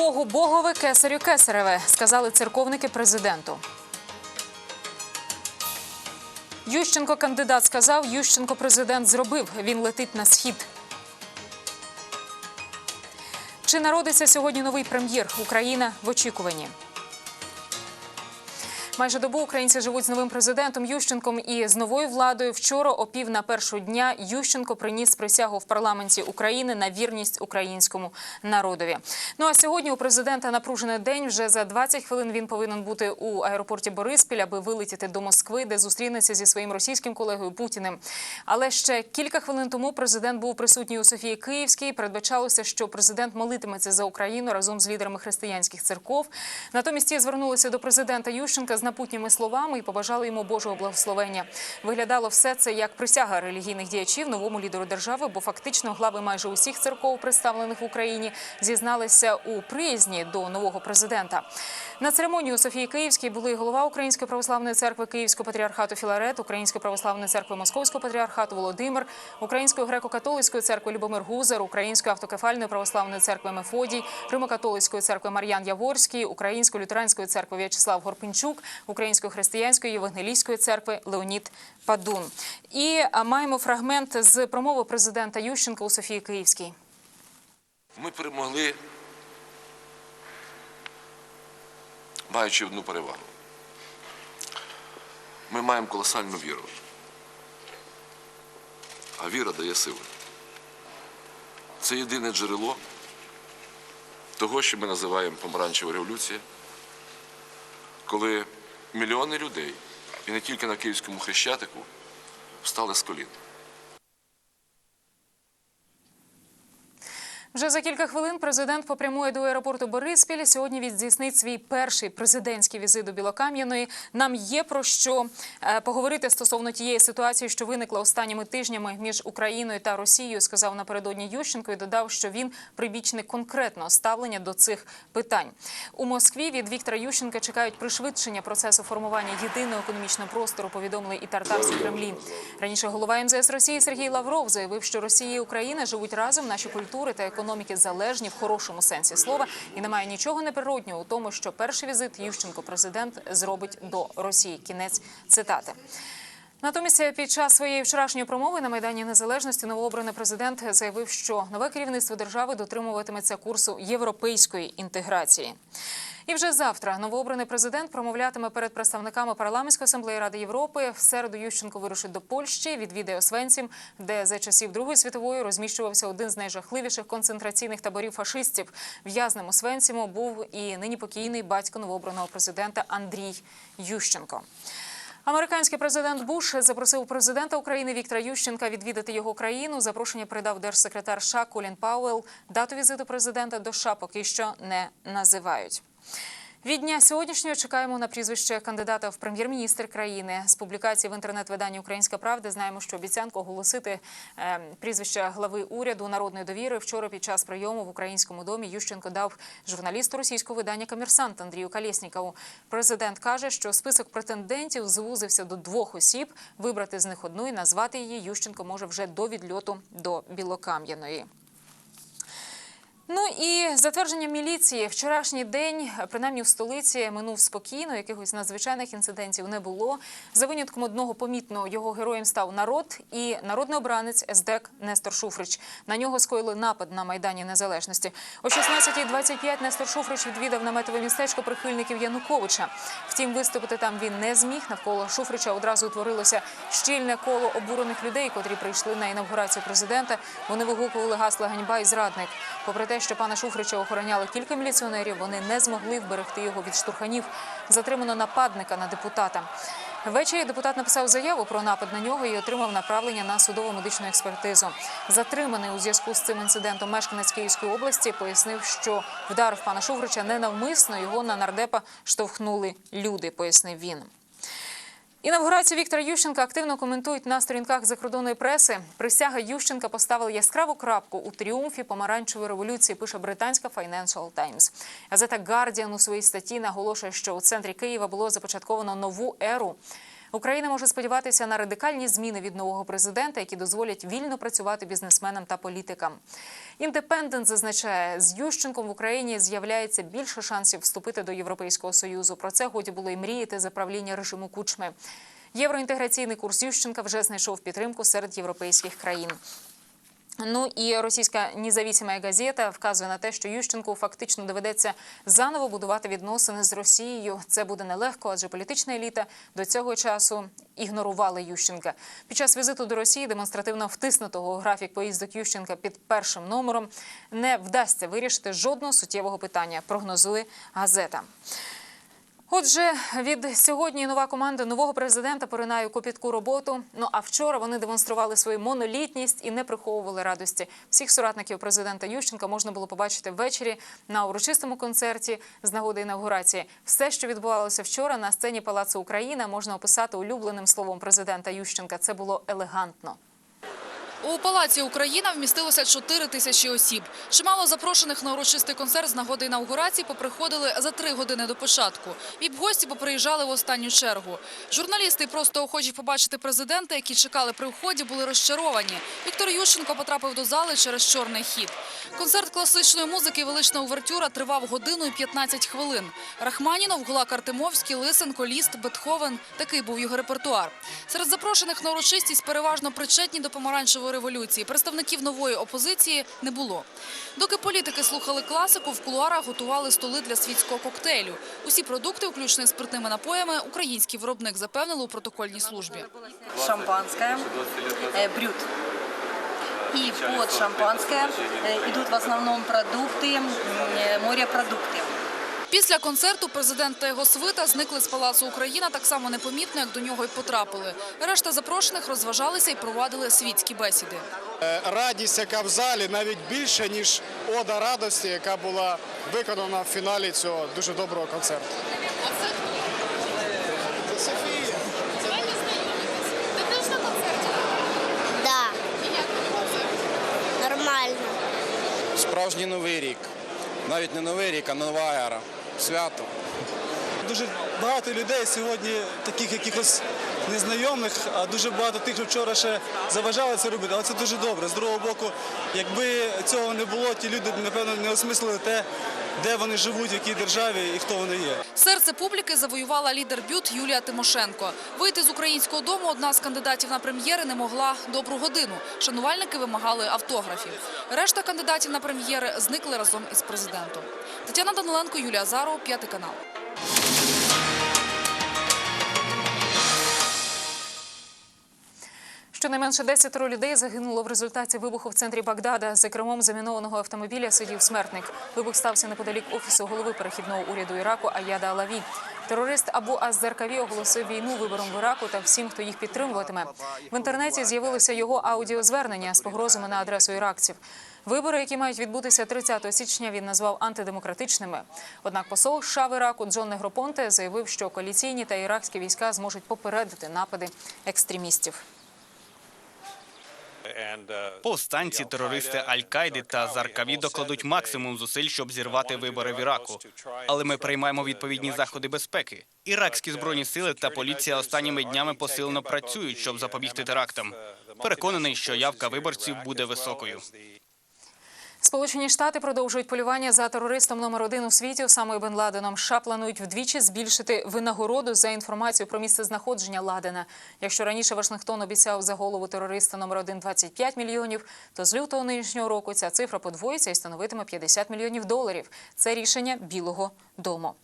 Богу Богове, кесарю кесареве, сказали церковники президенту. Ющенко кандидат сказав, Ющенко президент зробив. Він летить на схід. Чи народиться сьогодні новий прем'єр? Україна в очікуванні. Майже добу українці живуть з новим президентом Ющенком і з новою владою. Вчора о пів на першу дня Ющенко приніс присягу в парламенті України на вірність українському народові. Ну а сьогодні у президента напружений день. Вже за 20 хвилин він повинен бути у аеропорті Бориспіль, аби вилетіти до Москви, де зустрінеться зі своїм російським колегою Путіним. Але ще кілька хвилин тому президент був присутній у Софії Київській. Передбачалося, що президент молитиметься за Україну разом з лідерами християнських церков. Натомість звернулися до президента Ющенка з напутніми словами і побажали йому Божого благословення. Виглядало все це як присяга релігійних діячів новому лідеру держави, бо фактично глави майже усіх церков, представлених в Україні, зізналися у приязні до нового президента. На церемонії у Софії Київській були голова Української православної церкви Київського патріархату Філарет, Української православної церкви Московського патріархату Володимир, Української греко-католицької церкви Любомир Гузар, Української автокефальної православної церкви Мефодій, Римо-католицької церкви Мар'ян Яворський, Української лютеранської церкви В'ячеслав Горпинчук, Української християнської євангелійської церкви Леонід Падун. І маємо фрагмент з промови президента Ющенка у Софії Київській. Ми перемогли, маючи одну перевагу. Ми маємо колосальну віру. А віра дає сили. Це єдине джерело того, що ми називаємо помаранчева революція, коли мільйони людей, і не тільки на Київському хрещатику, встали з колін. Вже за кілька хвилин президент попрямує до аеропорту Бориспіль. Сьогодні він свій перший президентський візит до Білокам'яної. Нам є про що е, поговорити стосовно тієї ситуації, що виникла останніми тижнями між Україною та Росією. Сказав напередодні Ющенко і додав, що він прибічник конкретного ставлення до цих питань. У Москві від Віктора Ющенка чекають пришвидшення процесу формування єдиного економічного простору. Повідомили і тартарські Кремлі. Раніше голова МЗС Росії Сергій Лавров заявив, що Росія і Україна живуть разом. Наші культури та економіки залежні в хорошому сенсі слова, і немає нічого неприроднього у тому, що перший візит Ющенко президент зробить до Росії. Кінець цитати. Натомість під час своєї вчорашньої промови на майдані незалежності новообраний президент заявив, що нове керівництво держави дотримуватиметься курсу європейської інтеграції. І вже завтра новообраний президент промовлятиме перед представниками парламентської асамблеї Ради Європи. В середу Ющенко вирушить до Польщі, відвідає Освенцім, де за часів Другої світової розміщувався один з найжахливіших концентраційних таборів фашистів. В'язнем Освенціму був і нині покійний батько новообраного президента Андрій Ющенко. Американський президент Буш запросив президента України Віктора Ющенка відвідати його країну. Запрошення передав держсекретар США Колін Пауел. Дату візиту президента до США поки що не називають. Від дня сьогоднішнього чекаємо на прізвище кандидата в прем'єр-міністр країни. З публікації в інтернет-виданні Українська Правда знаємо, що обіцянку оголосити е, прізвище глави уряду народної довіри вчора під час прийому в українському домі Ющенко дав журналісту російського видання Комерсант Андрію Калєснікову. Президент каже, що список претендентів звузився до двох осіб. Вибрати з них одну і назвати її Ющенко може вже до відльоту до Білокам'яної. І затвердження міліції. Вчорашній день, принаймні в столиці, минув спокійно. Якихось надзвичайних інцидентів не було. За винятком одного помітного його героєм став народ і народний обранець СДЕК Нестор Шуфрич. На нього скоїли напад на майдані Незалежності. О 16.25 Нестор Шуфрич відвідав наметове містечко прихильників Януковича. Втім, виступити там він не зміг. Навколо Шуфрича одразу утворилося щільне коло обурених людей, котрі прийшли на інавгурацію президента. Вони вигукували гасла ганьба і зрадник. Попри те, що пана Шуфрича охороняли кілька міліціонерів, вони не змогли вберегти його від штурханів. Затримано нападника на депутата. Ввечері депутат написав заяву про напад на нього і отримав направлення на судово медичну експертизу. Затриманий у зв'язку з цим інцидентом мешканець Київської області пояснив, що вдарив пана Шуфрича ненавмисно. Його на нардепа штовхнули люди. Пояснив він. Інавгурацію Віктора Ющенка активно коментують на сторінках закордонної преси. Присяга Ющенка поставила яскраву крапку у тріумфі помаранчевої революції. Пише британська Financial Times. Газета Guardian у своїй статті наголошує, що у центрі Києва було започатковано нову еру. Україна може сподіватися на радикальні зміни від нового президента, які дозволять вільно працювати бізнесменам та політикам. Індепендент зазначає, з Ющенком в Україні з'являється більше шансів вступити до Європейського союзу. Про це годі було і мріяти за правління режиму Кучми. Євроінтеграційний курс Ющенка вже знайшов підтримку серед європейських країн. Ну і російська независима газета вказує на те, що Ющенку фактично доведеться заново будувати відносини з Росією. Це буде нелегко, адже політична еліта до цього часу ігнорувала Ющенка. Під час візиту до Росії демонстративно втиснутого графік поїздок Ющенка під першим номером не вдасться вирішити жодного суттєвого питання. Прогнозує газета. Отже, від сьогодні нова команда нового президента поринає копітку роботу. Ну а вчора вони демонстрували свою монолітність і не приховували радості. Всіх соратників президента Ющенка можна було побачити ввечері на урочистому концерті з нагоди інавгурації. Все, що відбувалося вчора на сцені Палацу Україна, можна описати улюбленим словом президента Ющенка. Це було елегантно. У палаці Україна вмістилося 4 тисячі осіб. Чимало запрошених на урочистий концерт з нагоди інаугурації поприходили за три години до початку. Віп-гості поприїжджали в останню чергу. Журналісти просто охочі побачити президента, які чекали при вході, були розчаровані. Віктор Ющенко потрапив до зали через чорний хід. Концерт класичної музики «Велична увертюра» тривав годину і 15 хвилин. Рахманінов, Гулак Артемовський, Лисенко, Ліст, Бетховен – такий був його репертуар. Серед запрошених на урочистість переважно причетні до помаранчевої революції. Представників нової опозиції не було. Доки політики слухали класику, в кулуарах готували столи для світського коктейлю. Усі продукти, включно з спиртними напоями, український виробник запевнили у протокольній службі. шампанское, э, брют. И под шампанское э, идут в основном продукты, м, э, морепродукты. Після концерту президент та його свита зникли з Палацу Україна так само непомітно, як до нього й потрапили. Решта запрошених розважалися і провадили світські бесіди. Е, радість, яка в залі, навіть більше, ніж ода радості, яка була виконана в фіналі цього дуже доброго концерту. Нормально. Справжній новий рік. Навіть не новий рік, а нова ера. Свято. Дуже багато людей сьогодні, таких якихось незнайомих, а дуже багато тих, що вчора ще заважали це робити. Але це дуже добре. З другого боку, якби цього не було, ті люди напевно не осмислили те, де вони живуть, в якій державі і хто вони є. Серце публіки завоювала лідер бют Юлія Тимошенко. Вийти з українського дому одна з кандидатів на прем'єри не могла добру годину. Шанувальники вимагали автографів. Решта кандидатів на прем'єри зникли разом із президентом. Тетяна Даниленко, Юлія Азаров, п'ятий канал. Щонайменше 10 людей загинуло в результаті вибуху в центрі Багдада. За кермом замінованого автомобіля сидів смертник. Вибух стався неподалік офісу голови перехідного уряду Іраку Аяда Алаві. Терорист Абу Аздаркаві оголосив війну вибором в Іраку та всім, хто їх підтримуватиме. В інтернеті з'явилося його аудіозвернення з погрозами на адресу іракців. Вибори, які мають відбутися 30 січня, він назвав антидемократичними. Однак посол США в Іраку Джон Негропонте заявив, що коаліційні та іракські війська зможуть попередити напади екстремістів. Повстанці, терористи Аль-Кайди та Заркаві докладуть максимум зусиль, щоб зірвати вибори в Іраку. Але ми приймаємо відповідні заходи безпеки. Іракські збройні сили та поліція останніми днями посилено працюють, щоб запобігти терактам. Переконаний, що явка виборців буде високою. Сполучені Штати продовжують полювання за терористом номер один у світі Осамою Бен Ладеном. США планують вдвічі збільшити винагороду за інформацію про місце знаходження Ладена. Якщо раніше Вашингтон обіцяв за голову терориста номер один 25 мільйонів, то з лютого нинішнього року ця цифра подвоїться і становитиме 50 мільйонів доларів. Це рішення Білого Дому.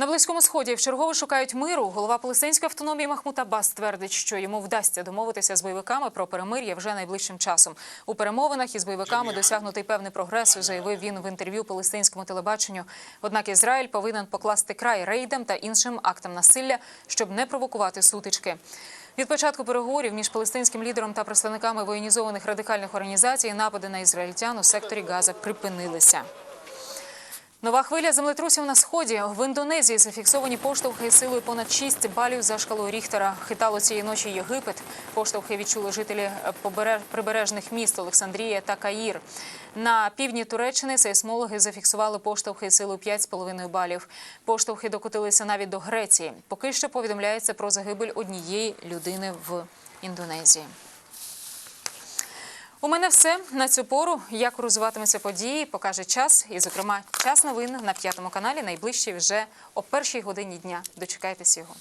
На близькому сході вчергово шукають миру. Голова палестинської автономії Махмут Аббас твердить, що йому вдасться домовитися з бойовиками про перемир'я вже найближчим часом. У перемовинах із бойовиками досягнутий певний прогрес, заявив він в інтерв'ю палестинському телебаченню. Однак Ізраїль повинен покласти край рейдам та іншим актам насилля, щоб не провокувати сутички. Від початку переговорів між палестинським лідером та представниками воєнізованих радикальних організацій напади на ізраїльтян у секторі Газа припинилися. Нова хвиля землетрусів на сході. В Індонезії зафіксовані поштовхи силою понад 6 балів за шкалою Ріхтера. Хитало цієї ночі Єгипет. Поштовхи відчули жителі прибережних міст Олександрія та Каїр. На півдні Туреччини сейсмологи зафіксували поштовхи силою 5,5 балів. Поштовхи докотилися навіть до Греції. Поки що повідомляється про загибель однієї людини в Індонезії. У мене все на цю пору. Як розвиватимуться події, покаже час. І, зокрема, час новин на п'ятому каналі найближчий вже о першій годині дня. Дочекайтесь його.